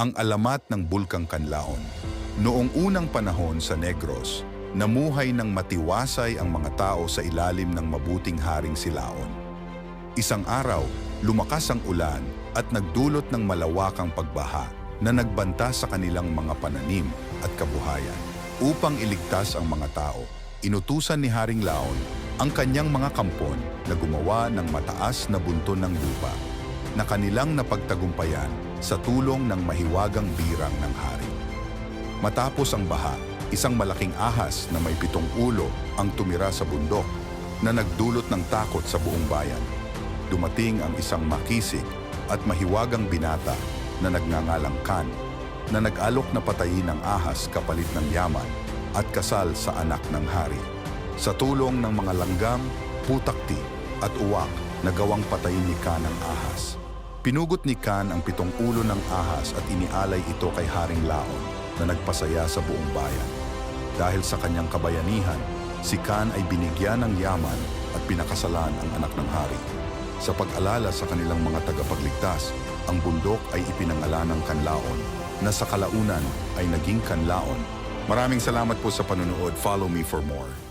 ang alamat ng Bulkang Kanlaon. Noong unang panahon sa Negros, namuhay ng matiwasay ang mga tao sa ilalim ng mabuting haring silaon. Isang araw, lumakas ang ulan at nagdulot ng malawakang pagbaha na nagbanta sa kanilang mga pananim at kabuhayan. Upang iligtas ang mga tao, inutusan ni Haring Laon ang kanyang mga kampon na gumawa ng mataas na bunton ng lupa na kanilang napagtagumpayan sa tulong ng mahiwagang birang ng hari. Matapos ang baha, isang malaking ahas na may pitong ulo ang tumira sa bundok na nagdulot ng takot sa buong bayan. Dumating ang isang makisig at mahiwagang binata na nagngangalang Kan na nag-alok na patayin ng ahas kapalit ng yaman at kasal sa anak ng hari. Sa tulong ng mga langgam, putakti at uwak na gawang patayin ni Kan ang ahas. Pinugot ni Kan ang pitong ulo ng ahas at inialay ito kay Haring Laon na nagpasaya sa buong bayan. Dahil sa kanyang kabayanihan, si Kan ay binigyan ng yaman at pinakasalan ang anak ng hari. Sa pag-alala sa kanilang mga tagapagligtas, ang bundok ay ipinangalan ng Kanlaon na sa kalaunan ay naging Kanlaon. Maraming salamat po sa panunood. Follow me for more.